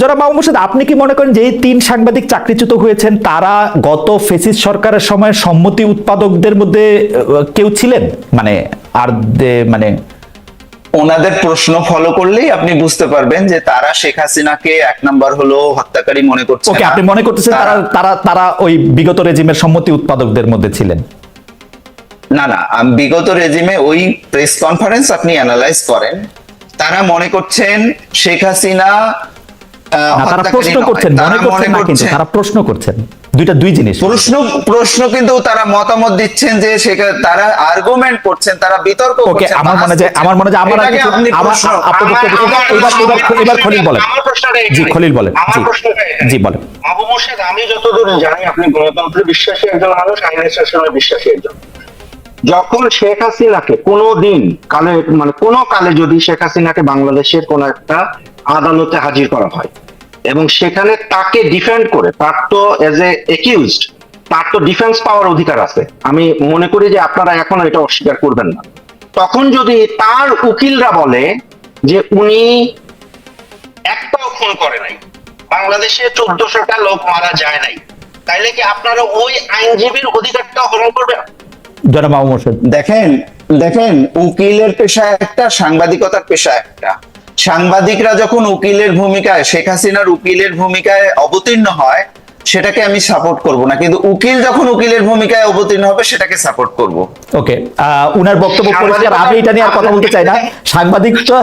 জনাব মাহমুদ মোর্শেদ আপনি কি মনে করেন যে এই তিন সাংবাদিক চাকরিচ্যুত হয়েছেন তারা গত ফেসিস সরকারের সময় সম্মতি উৎপাদকদের মধ্যে কেউ ছিলেন? মানে আর মানে ওনাদের প্রশ্ন ফলো করলেই আপনি বুঝতে পারবেন যে তারা শেখ হাসিনাকে এক নাম্বার হলো হত্যাকারী মনে করছে ওকে আপনি মনে করতেছেন তারা তারা তারা ওই বিগত রেজিমের সম্মতি উৎপাদকদের মধ্যে ছিলেন? না না বিগত রেজিমে ওই প্রেস কনফারেন্স আপনি অ্যানালাইজ করেন। তারা মনে করছেন শেখ হাসিনা তারা প্রশ্ন করছেন মনে করছেন না কিন্তু তারা প্রশ্ন করছেন। দুইটা দুই জিনিস। প্রশ্ন প্রশ্ন কিন্তু তারা মতামত দিচ্ছেন যে সেখানে তারা আর্গুমেন্ট করছেন তারা বিতর্ক ওকে আমার মনে হয় আমার মনে হয় আমার আপনি এবার এবার খলিল বলেন। জি খলিল বলেন। জি। জি বলেন। আবু মোর্শেদ আমি যতদূর জানি আপনি গণতন্ত্রে বিশ্বাসী একজন মানুষ আইনের শাসনে বিশ্বাসী একজন। যখন শেখ হাসিনাকে কোনো দিন কালে মানে কোনো কালে যদি শেখ হাসিনাকে বাংলাদেশের কোন একটা আদালতে হাজির করা হয়, এবং সেখানে তাকে ডিফেন্ড করে, তার তো এজ এ একিউজড তার তো ডিফেন্স পাওয়ার অধিকার আছে। আমি মনে করি যে আপনারা এখন এটা অস্বীকার করবেন না। তখন যদি তার উকিলরা বলে যে উনি একটাও খুন করে নাই, বাংলাদেশে চোদ্দশোটা লোক মারা যায় নাই, তাইলে কি আপনারা ওই আইনজীবীর অধিকারটা হরণ করবেন? জনাব মোর্শেদ। দেখেন দেখেন, উকিলের পেশা একটা, সাংবাদিকতার পেশা একটা। সাংবাদিকরা যখন উকিলের ভূমিকায়, শেখ হাসিনার উকিলের ভূমিকায় অবতীর্ণ হয় সেটাকে আমি সাপোর্ট করব না। কিন্তু উকিল যখন উকিলের ভূমিকায় অবতীর্ণ হবে সেটাকে সাপোর্ট করব। ওকে উনার বক্তব্য পরিষ্কার আমি এটা নিয়ে আর কথা বলতে চাই না। সাংবাদিক তো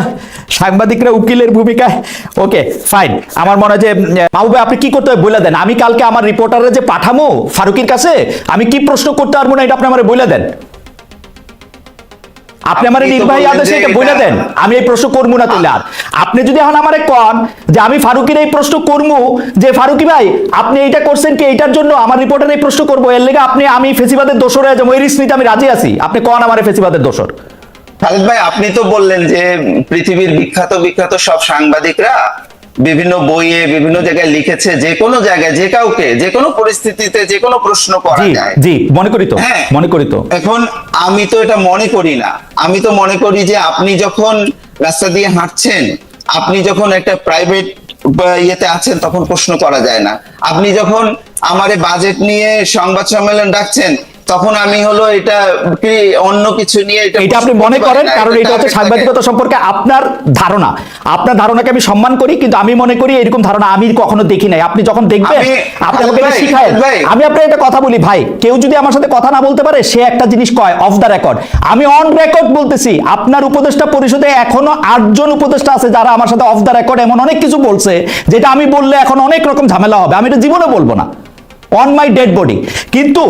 সাংবাদিকরা উকিলের ভূমিকায় ওকে ফাইন আমার মনে হয় যে মাউবে মাহবুবে আপনি কি করতে হবে? বলে দেন। আমি কালকে আমার রিপোর্টারে যে পাঠামো ফারুকির কাছে আমি কি প্রশ্ন করতে পারব না এটা আপনি আমার বলে দেন। আপনি আমার নির্বাহী আদেশে এটা বলে দেন। আমি এই প্রশ্ন করব না তাহলে আর আপনি যদি এখন আমারে কন যে আমি ফারুকির এই প্রশ্ন করব যে ফারুকি ভাই আপনি এইটা করছেন কি? এইটার জন্য আমার রিপোর্টার এই প্রশ্ন করব। এর লেগে আপনি আমি ফেসিবাদের দোষর হয়ে যাব। এই রিস্ক নিতে আমি রাজি আছি। আপনি কন আমার ফেসিবাদের দোষর? খালেদ ভাই আপনি তো বললেন যে পৃথিবীর বিখ্যাত বিখ্যাত সব সাংবাদিকরা বিভিন্ন বইয়ে বিভিন্ন জায়গায় লিখেছে যে কোনো জায়গায় যে কাউকে যে কোনো পরিস্থিতিতে যে কোনো প্রশ্ন করা যায়। জি মনে করি তো হ্যাঁ। মনে করি তো। এখন আমি তো এটা মনে করি না। আমি তো মনে করি যে আপনি যখন রাস্তা দিয়ে হাঁটছেন আপনি যখন একটা প্রাইভেট ইয়েতে আছেন তখন প্রশ্ন করা যায় না। আপনি যখন আমারে বাজেট নিয়ে সংবাদ সম্মেলন ডাকছেন তখন আমি হলো এটা কি অন্য কিছু নিয়ে এটা আপনি মনে করেন কারণ এটা হচ্ছে সাংবাদিকতা সম্পর্কে আপনার ধারণা। আপনার ধারণাকে আমি সম্মান করি কিন্তু আমি মনে করি এরকম ধারণা আমি কখনো দেখি নাই। আপনি যখন দেখবেন আপনি আমাকে শিখায় আমি আপনার একটা কথা বলি ভাই কেউ যদি আমার সাথে কথা না বলতে পারে সে একটা জিনিস কয় অফ দ্য রেকর্ড আমি অন রেকর্ড বলতেছি আপনার উপদেষ্টা পরিষদে এখনও আটজন উপদেষ্টা আছে যারা আমার সাথে অফ দ্য রেকর্ড এমন অনেক কিছু বলছে যেটা আমি বললে এখন অনেক রকম ঝামেলা হবে। আমি এটা জীবনে বলব না। অন মাই ডেড বডি কিন্তু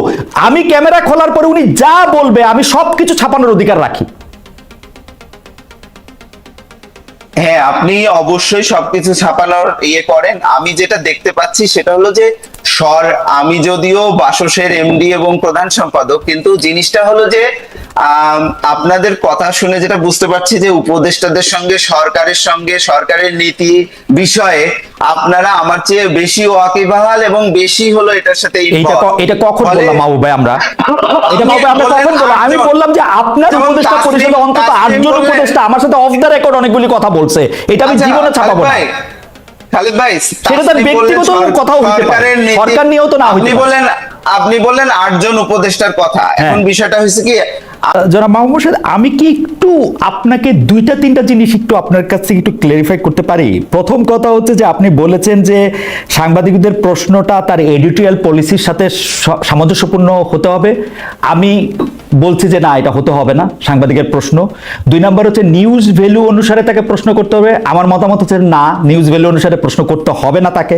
আমি ক্যামেরা খোলার পরে উনি যা বলবে, আমি সব কিছু ছাপানোর অধিকার রাখি। হ্যাঁ আপনি অবশ্যই সবকিছু ছাপানোর ইয়ে করেন। আমি যেটা দেখতে পাচ্ছি সেটা হলো যে স্বর আমি যদিও বাসসের এমডি এবং প্রধান সম্পাদক কিন্তু জিনিসটা হলো যে আপনাদের কথা শুনে যেটা বুঝতে পারছি যে উপদেষ্টাদের সঙ্গে সরকারের সঙ্গে সরকারের নীতি বিষয়ে আপনারা আমার চেয়ে বেশি ওয়াকিবহাল এবং বেশি হলো এটার সাথে। ক- এটা কখন বললাম মাহবুব ভাই আমরা? এটা মাহবুব আমরা কখন বললাম? আমি বললাম যে আপনার উপদেষ্টা পরিষদে অন্তত আটজন উপদেষ্টা আমার সাথে অফ দ্য রেকর্ড অনেকগুলি কথা বলছে। এটা আমি আচ্ছা, জীবনে ছাপাবো না। ভাই, খালেদ ভাই সেটা তার আপনি ব্যক্তিগত কথাও হইতে পারে। সরকার নিয়েও তো না হইতে আপনি পারে। বললেন আপনি বললেন আটজন উপদেষ্টার কথা। এখন হ্যাঁ। বিষয়টা হয়েছে কি যারা মাহমুদ মোর্শেদ, আমি কি একটু আপনাকে দুইটা তিনটা জিনিস একটু আপনার কাছ থেকে একটু ক্লারিফাই করতে পারি? প্রথম কথা হচ্ছে যে আপনি বলেছেন যে সাংবাদিকদের প্রশ্নটা তার এডিটোরিয়াল পলিসির সাথে সামঞ্জস্যপূর্ণ হতে হবে। আমি বলছি যে না এটা হতে হবে না সাংবাদিকের প্রশ্ন। দুই নম্বর হচ্ছে নিউজ ভ্যালু অনুসারে তাকে প্রশ্ন করতে হবে। আমার মতামত হচ্ছে না নিউজ ভ্যালু অনুসারে প্রশ্ন করতে হবে না তাকে।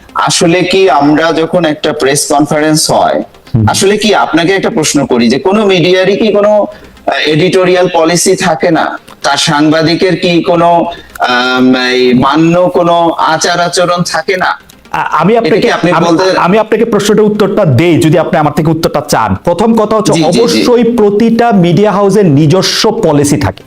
আসলে কি আমরা যখন একটা প্রেস কনফারেন্স হয় আসলে কি আপনাকে একটা প্রশ্ন করি যে কোনো মিডিয়ারই কি কোনো এডিটোরিয়াল পলিসি থাকে না? তার সাংবাদিকের কি কোনো মান্য কোনো আচার আচরণ থাকে না? আমি আপনাকে আপনি আমি- আপনাকে প্রশ্নটার উত্তরটা দেই যদি আপনি আমার থেকে উত্তরটা চান। প্রথম কথা হচ্ছে। অবশ্যই প্রতিটা মিডিয়া হাউসের নিজস্ব পলিসি থাকে।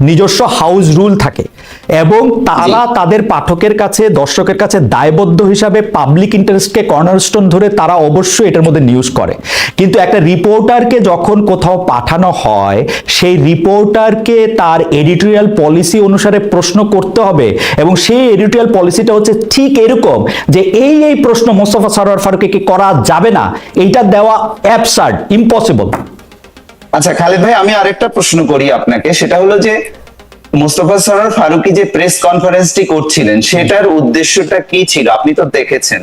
নিজস্ব হাউস রুল থাকে এবং তারা তাদের পাঠকের কাছে দর্শকের কাছে দায়বদ্ধ হিসাবে পাবলিক ইন্টারেস্টকে কর্নারস্টোন ধরে তারা অবশ্যই এটার মধ্যে নিউজ করে। কিন্তু একটা রিপোর্টারকে যখন কোথাও পাঠানো হয় সেই রিপোর্টারকে তার এডিটোরিয়াল পলিসি অনুসারে প্রশ্ন করতে হবে এবং সেই এডিটোরিয়াল পলিসিটা হচ্ছে ঠিক এরকম যে এই এই প্রশ্ন মোস্তফা সরোয়ার ফারুকিকে করা যাবে না। এইটা দেওয়া অ্যাবসার্ড ইম্পসিবল আচ্ছা খালেদ ভাই, আমি আরেকটা প্রশ্ন করি আপনাকে। সেটা হলো যে, মোস্তফা সরার ফারুকি যে প্রেস কনফারেন্সটি করছিলেন, সেটার উদ্দেশ্যটা কি ছিল? আপনি তো দেখেছেন।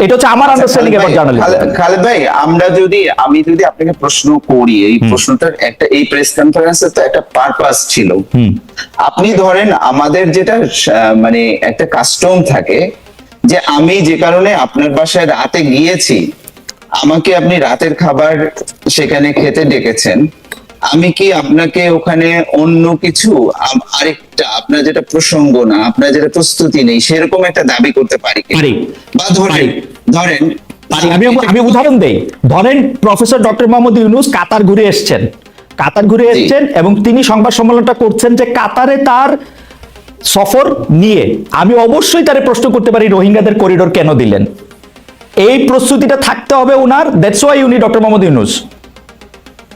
এটা হচ্ছে আমার আন্ডারস্ট্যান্ডিং জার্নালিজম খালেদ- খালেদ ভাই আমরা যদি আমি যদি আপনাকে প্রশ্ন করি এই প্রশ্নটার একটা এই প্রেস কনফারেন্সের তো একটা পারপাস ছিল। আপনি ধরেন আমাদের যেটা মানে একটা কাস্টম থাকে যে আমি যে কারণে আপনার বাসায় রাতে গিয়েছি আমাকে আপনি রাতের খাবার সেখানে খেতে ডেকেছেন আমি কি আপনাকে ওখানে অন্য কিছু? আরেকটা আপনার যেটা প্রসঙ্গ না আপনার যেটা প্রস্তুতি নেই সেরকম একটা দাবি করতে পারি বা ধরেন ধরেন আমি আমি উদাহরণ দেই। ধরেন professor doctor Mohammad Yunus Qatar ঘুরে এসেছেন। কাতার ঘুরে। এসেছেন এবং তিনি সংবাদ সম্মেলনটা করছেন যে কাতারে তার সফর নিয়ে। আমি অবশ্যই তারে প্রশ্ন করতে পারি রোহিঙ্গাদের করিডোর কেন দিলেন? এই প্রস্তুতিটা থাকতে হবে ওনার। দ্যাটস ওয়াই উনি ডক্টর মোহাম্মদ ইউনুস।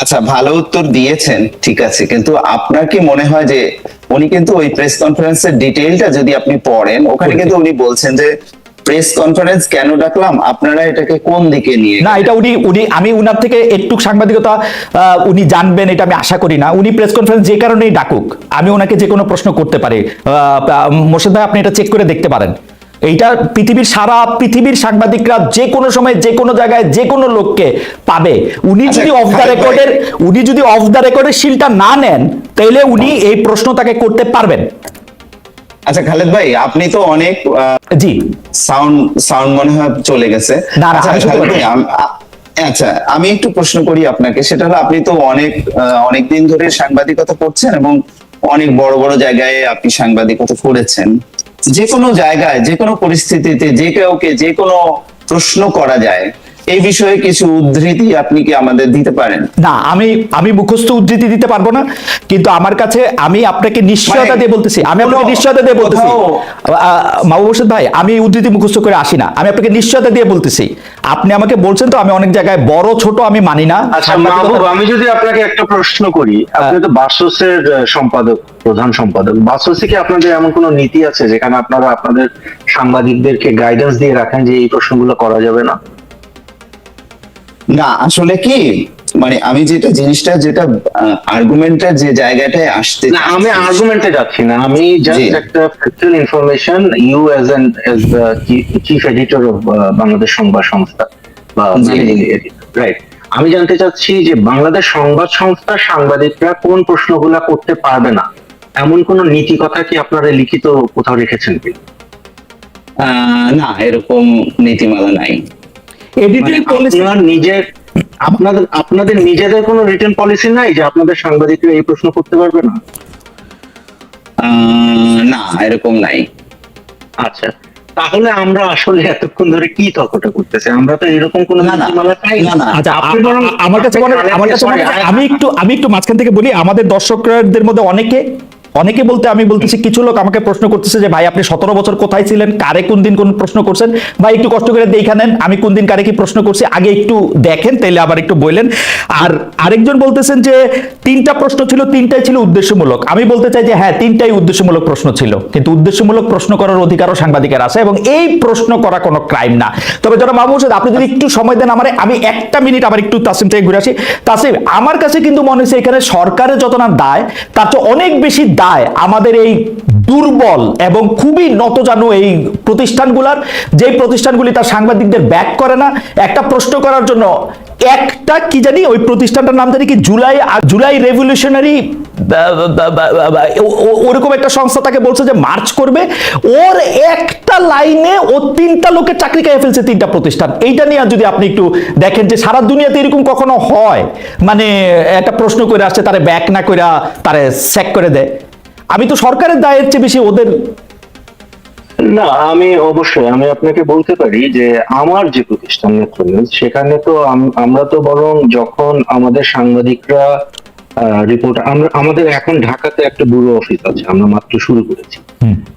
আচ্ছা ভালো উত্তর দিয়েছেন ঠিক আছে কিন্তু আপনার কি মনে হয় যে উনি কিন্তু ওই প্রেস কনফারেন্সের ডিটেইলটা যদি আপনি পড়েন ওখানে কিন্তু উনি বলছেন যে প্রেস কনফারেন্স কেন ডাকলাম আপনারা এটাকে কোন দিকে নিয়ে না এটা উনি উনি আমি উনার থেকে একটু সাংবাদিকতা উনি জানবেন এটা আমি আশা করি না। উনি প্রেস কনফারেন্স যে কারণেই ডাকুক আমি ওনাকে যে কোনো প্রশ্ন করতে পারি। মোর্শেদ ভাই আপনি এটা চেক করে দেখতে পারেন। এইটা পৃথিবীর সারা পৃথিবীর সাংবাদিকরা যে কোনো সময় যে কোনো জায়গায় যে কোনো লোককে পাবে। উনি আচ্ছা, যদি অফ দ্য রেকর্ডের উনি যদি অফ দ্য রেকর্ডের শিলটা না নেন তাহলে উনি এই প্রশ্ন তাকে করতে পারবেন। আচ্ছা খালেদ ভাই আপনি তো অনেক জি। সাউন্ড সাউন্ড মনে হয় চলে গেছে। আচ্ছা, আচ্ছা আমি একটু প্রশ্ন করি আপনাকে। সেটা হলো আপনি তো অনেক অনেক দিন ধরে সাংবাদিকতা করছেন এবং অনেক বড় বড় জায়গায় আপনি সাংবাদিকতা করেছেন। যে কোনো জায়গায় যে কোনো পরিস্থিতিতে যে কাউকে যে কোনো প্রশ্ন করা যায় এই বিষয়ে কিছু উদ্ধৃতি আপনি কি আমাদের দিতে পারেন? না আমি আমি মুখস্থ উদ্ধৃতি দিতে পারব না কিন্তু আমার কাছে আমি আপনাকে নিশ্চয়তা মানে দিয়ে বলতেছি আমি আপনাকে নিশ্চয়তা দিয়ে বলতেছি। মাহবুব হোসেন ভাই আমি উদ্ধৃতি মুখস্থ করে আসি না আমি আপনাকে নিশ্চয়তা দিয়ে বলতেছি। আপনি আমাকে বলছেন তো আমি অনেক জায়গায় বড় ছোট আমি মানি না আচ্ছা মাহবুব আমি যদি আপনাকে একটা প্রশ্ন করি আপনি তো বাসসের সম্পাদক প্রধান সম্পাদক। বাসসে কি আপনাদের এমন কোনো নীতি আছে যেখানে আপনারা আপনাদের সাংবাদিকদেরকে গাইডেন্স দিয়ে রাখেন যে এই প্রশ্নগুলো করা যাবে না? না আসলে কি? মানে আমি যেটা জিনিসটা যেটা আর্গুমেন্টের যে জায়গাটায় আসতে না আমি আর্গুমেন্টে যাচ্ছি না। আমি জাস্ট একটা factual information you as an as the chief editor of Bangladesh সংবাদ সংস্থা বা রাইট আমি জানতে চাচ্ছি যে বাংলাদেশ সংবাদ সংস্থার সাংবাদিকরা কোন প্রশ্নগুলা করতে পারবে না? এমন কোন নীতি কথা কি আপনারা লিখিত কোথাও রেখেছেন কি? আহ, না এরকম নীতিমালা নাই। এডিটিং মানে পলিসি নিজের আপনাদের আপনাদের নিজেদের কোনো রিটার্ন পলিসি নাই যে আপনাদের সাংবাদিকরা এই প্রশ্ন করতে পারবে না? না এরকম নাই। আচ্ছা তাহলে আমরা আসলে এতক্ষণ ধরে কি তর্কটা করতেছি? আমরা তো এরকম কোনো। আচ্ছা আমার কাছে আমার কাছে আমি একটু আমি একটু মাঝখান থেকে বলি আমাদের দর্শকদের মধ্যে অনেকে অনেকে বলতে, আমি বলতেছি, কিছু লোক আমাকে প্রশ্ন করতেছে যে, ভাই, আপনি সতেরো বছর কোথায় ছিলেন? কারে কোন দিন কোন প্রশ্ন করছেন? ভাই, একটু কষ্ট করে দেখে নেন, আমি কোন দিন কারে কি প্রশ্ন করছি, আগে একটু দেখেন, তাইলে আবার একটু বললেন আর আরেকজন বলতেছেন যে, তিনটা প্রশ্ন ছিল, তিনটাই ছিল উদ্দেশ্যমূলক। আমি বলতে চাই যে হ্যাঁ তিনটাই উদ্দেশ্যমূলক প্রশ্ন ছিল। কিন্তু উদ্দেশ্যমূলক প্রশ্ন করার অধিকারও সাংবাদিকের আছে এবং এই প্রশ্ন করা কোনো ক্রাইম না। তবে যারা মাহবুব হোসেন, আপনি যদি একটু সময় দেন আমারে, আমি একটা মিনিট আবার একটু তাসিম থেকে ঘুরে আসি। তাসিম, আমার কাছে কিন্তু মনে হচ্ছে এখানে সরকারের যত না দায়, তার চেয়ে অনেক বেশি দায় আমাদের এই দুর্বল এবং খুবই নতজানু এই প্রতিষ্ঠানগুলার। যে প্রতিষ্ঠানগুলি তার সাংবাদিকদের ব্যাক করে না, একটা প্রশ্ন করার জন্য একটা কি জানি ওই প্রতিষ্ঠানটার নাম জানি কি জুলাই জুলাই রেভলিউশনারি ওরকম একটা সংস্থা তাকে বলছে যে মার্চ করবে। ওর একটা লাইনে ও তিনটা লোকের চাকরি খেয়ে ফেলছে তিনটা প্রতিষ্ঠান। এইটা নিয়ে যদি আপনি একটু দেখেন যে সারা দুনিয়াতে এরকম কখনো হয়? মানে একটা প্রশ্ন করে আসছে, তারে ব্যাক না করে তারে স্যাক করে দেয়। আমি তো সরকারের দায়ের চেয়ে বেশি ওদের না আমি অবশ্যই আমি আপনাকে বলতে পারি যে আমার যে প্রতিষ্ঠান নেত্র সেখানে তো আমরা তো বরং যখন আমাদের সাংবাদিকরা রিপোর্ট আমরা আমাদের এখন ঢাকাতে একটা ব্যুরো অফিস আছে আমরা মাত্র শুরু করেছি।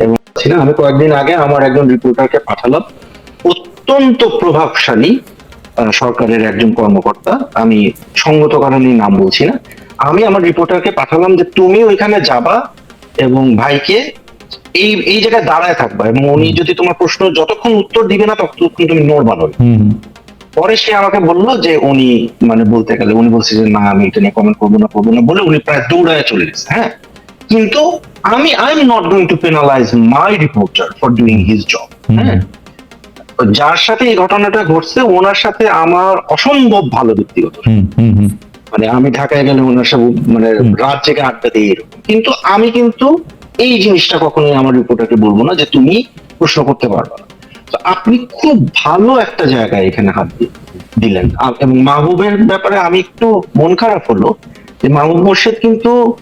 এবং ছিল আমি কয়েকদিন আগে আমার একজন রিপোর্টারকে পাঠালাম। অত্যন্ত প্রভাবশালী সরকারের একজন কর্মকর্তা আমি সঙ্গত কারণে নাম বলছি না। আমি আমার রিপোর্টারকে পাঠালাম যে তুমি ওইখানে যাবা এবং ভাইকে এই এই জায়গায় দাঁড়ায় থাকবা এবং উনি যদি তোমার প্রশ্ন যতক্ষণ উত্তর দিবে না ততক্ষণ তুমি নড়বা নড়বে পরে সে আমাকে বলল যে উনি মানে বলতে গেলে উনি বলছে যে না আমি এটা নিয়ে কমেন্ট করব না করব না বলে উনি প্রায় দৌড়ায় চলে গেছে হ্যাঁ? কিন্তু আমি I am not going to penalize my reporter for doing his job হ্যাঁ? যার সাথে এই ঘটনাটা ঘটছে ওনার সাথে আমার অসম্ভব ভালো ব্যক্তিগত মানে আমি ঢাকায় গেলে ওনার সাথে মানে রাত জেগে আড্ডা এরকম। কিন্তু আমি কিন্তু এই জিনিসটা কখনোই আমার রিপোর্টারকে বলব না যে তুমি প্রশ্ন করতে পারবে না। তো আপনি খুব ভালো একটা জায়গায় এখানে হাত দিলেন। এবং মাহবুবের ব্যাপারে আমি একটু মন খারাপ হলো যে মাহবুব মোর্শেদ কিন্তু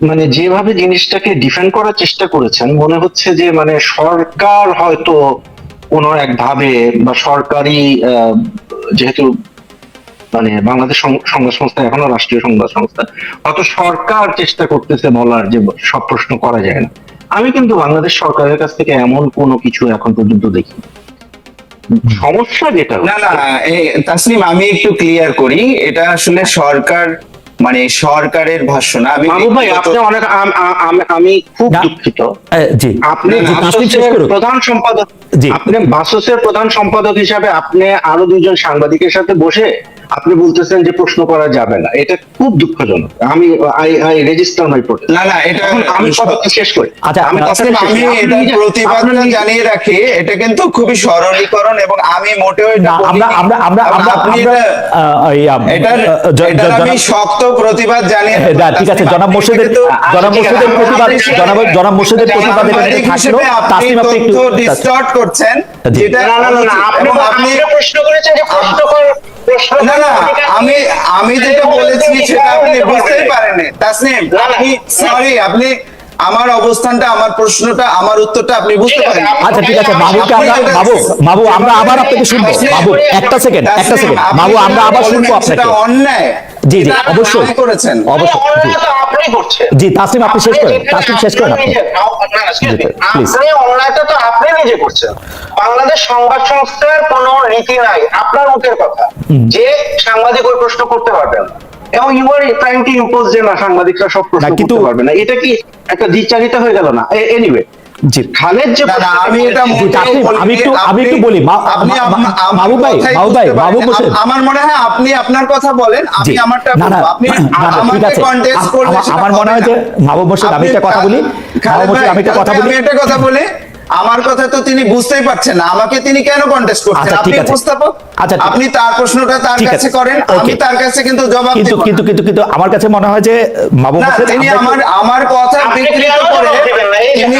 মানে যেভাবে জিনিসটাকে ডিফেন্ড করার চেষ্টা করেছেন মনে হচ্ছে যে মানে সরকার হয়তো কোনো এক ভাবে বা সরকারি আহ, যেহেতু মানে বাংলাদেশ সংবাদ সংস্থা এখনও রাষ্ট্রীয় সংবাদ সংস্থা। হয়তো সরকার চেষ্টা করতেছে বলার যে সব প্রশ্ন করা যায় না। আমি কিন্তু বাংলাদেশ সরকারের কাছ থেকে এমন কোনো কিছু এখন পর্যন্ত দেখি সমস্যা যেটা না না এই তাসনিম আমি একটু ক্লিয়ার করি। এটা আসলে সরকার মানে সরকারের ভাষ্য না আমি মাহবুব ভাই আপনি অনেক আম- খুব দুঃখিত। জি। আপনি। প্রধান সম্পাদক। আপনি বাসসের প্রধান সম্পাদক হিসাবে আপনি আরও দুইজন সাংবাদিকের সাথে বসে আপনি বলতেছেন যে প্রশ্ন করা যাবে না। এটা খুব দুঃখজনক। আমি I I register my protest না না এটা এখন আমি কথাটা শেষ করি। আচ্ছা, আমি আচ্ছা, আমি প্রতিবাদটা আপনি নিজে- জানিয়ে রাখি এটা কিন্তু খুবই সরলীকরণ এবং আমি মোটেও এটা না আমরা আমরা আমরা আমরা আপনি এটা- আম, শক্ত প্রতিবাদ জানিয়ে হ্যাঁ, ঠিক আছে জনাব মোর্শেদের জনাব মোর্শেদের প্রতিবাদ জনাব জনাব মোর্শেদের প্রতিবাদ সাংবাদিক থাকল হিসেবে আপনি একটু তথ্য distort করছেন যেটা আপনি প্রশ্ন করেছেন যে প্রশ্ন কর না না আমি আমি যেটা বলেছি সেটা আপনি বুঝতেই পারেন তাসনিম। আপনি সরি আপনি আমার অবস্থানটা আমার প্রশ্নটা আমার উত্তরটা আপনি বুঝতে পারেন। আপনি- আচ্ছা ঠিক আছে বাবুকে আমরা বাবু বাবু আমরা আবার আপনাকে শুনব। বাবু একটা সেকেন্ড একটা সেকেন্ড। বাবু আমরা আবার শুনব আপনাকে। অন্যায়। জি জি অবশ্যই। করেছেন। অবশ্যই জি। আপনি করছেন। জি তাসনিম আপনি শেষ করেন। তাসনিম শেষ করেন আপনি. আপনি অন্যায়টা তো আপনি নিজে করছেন। বাংলাদেশ সংবাদ সংস্থার কোনো নীতি নাই আপনার মুখের কথা। যে সাংবাদিক ওই প্রশ্ন করতে পারবেন। না এবং you are trying to impose যে না সাংবাদিকরা সব প্রশ্ন করতে পারবে না এটা কি একটা দ্বিচারিতা হয়ে গেল না এনিওয়ে জি খালেদ যে আমি এটা। আমি একটু- আমি একটু বলি। আপনি আম- মাহবুব ভাই, মাহবুব ভাই, বুঝতে মাহবুব হোসেন। আমার মনে হয় আপনি আপনার কথা বলেন আমি আমারটা না, না, বলব আপনি আমাকে। কন্টেস্ট করলে আমার- মনে হয় যে না। মাহবুব হোসেন, আমি একটা কথা বলি। খালেদ মাহবুব হোসেন, আমি একটা কথা আমি বলি। একটা কথা বলি আমার কথা তো তিনি বুঝতেই পারছেন না আমাকে তিনি কেন কন্টেস্ট করছেন আচ্ছা, আপনি উপস্থাপক আচ্ছা, আপনি তার প্রশ্নটা তার কাছে করেন আমি তার কাছে কিন্তু জবাব কিন্তু কিন্তু কিন্তু কিন্তু আমার কাছে মনে হয় যে মাহবুব হোসেন তিনি আমার আমার কথা বিকৃত করে তিনি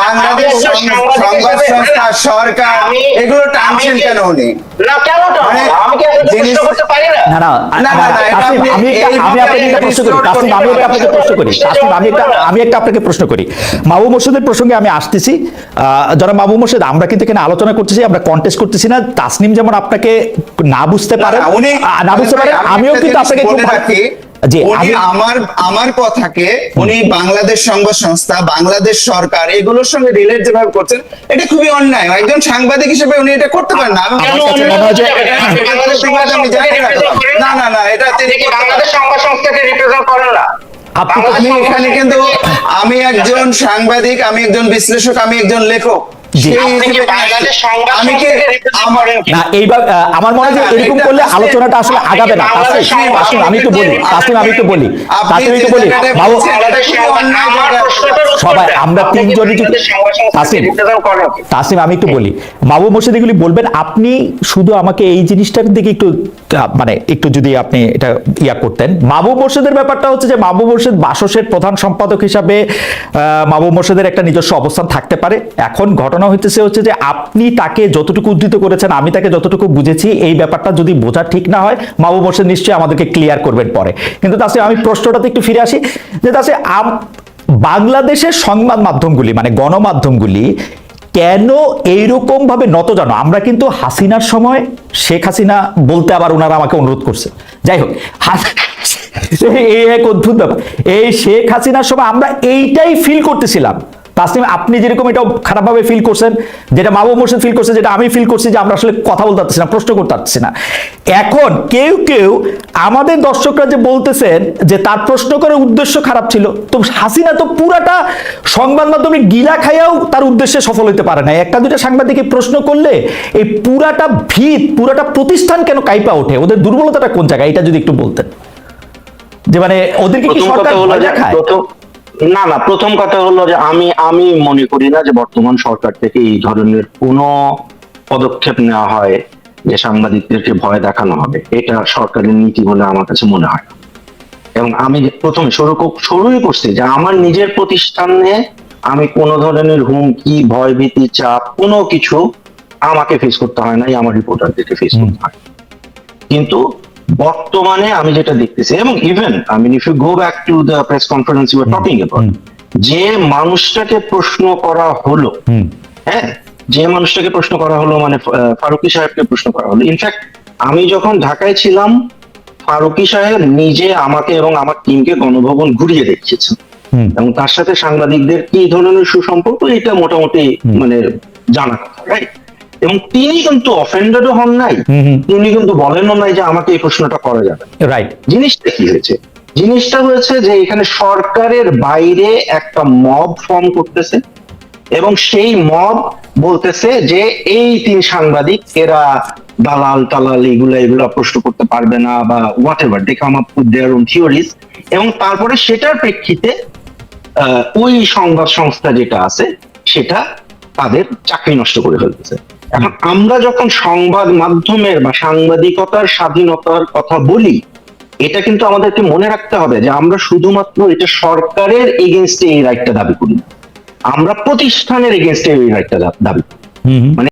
বাংলাদেশ সংবাদ সংস্থা সরকার এগুলো টানছেন কেন উনি? না কেন মানে আমি কি প্রশ্ন করতে পারি না? না না আমি আমি আপনাকে একটা প্রশ্ন করি। তাসনিম, আমি একটা আপনাকে প্রশ্ন করি। আমি একটা আমি একটা আপনাকে প্রশ্ন করি। মাহবুব মোর্শেদের প্রসঙ্গে আমি আসতেছি। আহ, যারা মাহবুব মোর্শেদ আমরা কিন্তু এখানে আলোচনা করতেছি আমরা কন্টেস্ট করতেছি না। তাসনিম যেমন আপনাকে না বুঝতে পারে না, বুঝতে পারে আমিও কিন্তু আপনাকে আমি আমার আমার কথাকে উনি বাংলাদেশ সংবাদ সংস্থা বাংলাদেশ সরকার এগুলোর সঙ্গে রিলেট যেভাবে করছেন এটা খুবই অন্যায়। একজন সাংবাদিক হিসেবে উনি এটা করতে পারেন না। মনে হয় যে- না না না এটা তিনি কি বাংলাদেশ সংবাদ সংস্থাকে রিপ্রেজেন্ট করেন না। আমি এখানে কিন্তু আমি একজন সাংবাদিক আমি একজন বিশ্লেষক আমি একজন লেখক। আমার মনে হয় এরকম করলে আলোচনাটা আসলে আগাবে না। আমি তো বলি তাসনিম আমি তো বলি আপনি তাসনিম তো বলি। বাবু সবাই আমরা তিনজনই যদি কি? তাসনিম আমি একটু বলি। মাহবুব মোর্শেদ এগুলি বলবেন আপনি শুধু আমাকে এই জিনিসটার দিকে একটু মানে একটু যদি আপনি এটা ইয়া করতেন। মাবু মোর্শেদের ব্যাপারটা হচ্ছে যে মাবু মোর্শেদ বাসসের প্রধান সম্পাদক হিসাবে আহ, মাহবুব মোর্শেদের একটা নিজস্ব অবস্থান থাকতে পারে। এখন ঘটনা হইতেছে হচ্ছে যে আপনি তাকে যতটুকু উদ্ধৃত করেছেন, আমি তাকে যতটুকু বুঝেছি, এই ব্যাপারটা যদি বোঝা ঠিক না হয় মাহবুব মোর্শেদ নিশ্চয়ই আমাদেরকে ক্লিয়ার করবেন পরে। কিন্তু তাছাড়া আমি প্রশ্নটাতে একটু ফিরে আসি, যে তাছাড়া বাংলাদেশের সংবাদ মাধ্যমগুলি মানে গণমাধ্যমগুলি কেন এইরকম ভাবে নত জানো? আমরা কিন্তু হাসিনার সময় শেখ হাসিনা বলতে আবার ওনারা আমাকে অনুরোধ করছে। যাই হোক এই এক অদ্ভুত ব্যাপার। এই শেখ হাসিনার সময় আমরা এইটাই ফিল করতেছিলাম। তাসলিম আপনি যেরকম এটা খারাপভাবে ফিল করছেন যেটা মাহবুব মোর্শেদ ফিল করছে যেটা আমি ফিল করছি যে আমরা আসলে কথা বলতে পারছি না প্রশ্ন করতে পারছি না। এখন কেউ কেউ আমাদের দর্শকরা যে বলতেছেন যে তার প্রশ্ন করার উদ্দেশ্য খারাপ ছিল তো হাসিনা তো পুরাটা সংবাদ মাধ্যমে গিলা খাইয়াও তার উদ্দেশ্যে সফল হতে পারে না একটা দুটা সাংবাদিকে প্রশ্ন করলে এই পুরাটা ভিত পুরাটা প্রতিষ্ঠান কেন কাইপা ওঠে? ওদের দুর্বলতাটা কোন জায়গায়? এটা যদি একটু বলতেন। যে মানে ওদেরকে কি সরকার দেখায়? না না প্রথম কথা হলো যে আমি আমি মনে করি না যে বর্তমান সরকার থেকে এই ধরনের কোনো পদক্ষেপ নেওয়া হয় যে সাংবাদিকদেরকে ভয় দেখানো হবে। এটা সরকারের নীতি বলে আমার কাছে মনে হয়। এবং আমি প্রথমে শুরু শুরুই করছি যে আমার নিজের প্রতিষ্ঠানে আমি কোনো ধরনের হুমকি ভয় ভীতি চাপ কোনো কিছু আমাকে ফেস করতে হয় নাই আমার রিপোর্টারদেরকে ফেস করতে হয়। কিন্তু বর্তমানে আমি যেটা দেখতেছি এবং even I mean if you go back to the press conference you are talking about যে মানুষটাকে প্রশ্ন করা হলো হ্যাঁ? যে মানুষটাকে প্রশ্ন করা হলো মানে ফারুকি সাহেবকে প্রশ্ন করা হলো। ইনফ্যাক্ট আমি যখন ঢাকায় ছিলাম ফারুকি সাহেব নিজে আমাকে এবং আমার টিমকে গণভবন ঘুরিয়ে দেখিয়েছেন। এবং তার সাথে সাংবাদিকদের কি ধরনের সুসম্পর্ক এটা মোটামুটি মানে জানা কথা রাইট এবং তিনি কিন্তু অফেন্ডেডও হন নাই। তিনি কিন্তু বলেনও নাই যে আমাকে এই প্রশ্নটা করা যাবে। রাইট জিনিসটা কি হয়েছে? জিনিসটা হয়েছে যে এখানে সরকারের বাইরে একটা মব ফর্ম করতেছে এবং সেই মব বলতেছে যে এই তিন সাংবাদিক এরা দালাল টালাল এগুলা এগুলা প্রশ্ন করতে পারবে না বা whatever they come up with their own theories এবং তারপরে সেটার প্রেক্ষিতে আহ, ওই সংবাদ সংস্থা যেটা আছে সেটা তাদের চাকরি নষ্ট করে ফেলতেছে। এখন আমরা যখন সংবাদ মাধ্যমের বা সাংবাদিকতার স্বাধীনতার কথা বলি এটা কিন্তু আমাদেরকে মনে রাখতে হবে যে আমরা শুধুমাত্র এটা সরকারের এগেনস্টে এই রাইটটা দাবি করি আমরা প্রতিষ্ঠানের এগেনস্টে এই রাইটটা দাবি করি। মানে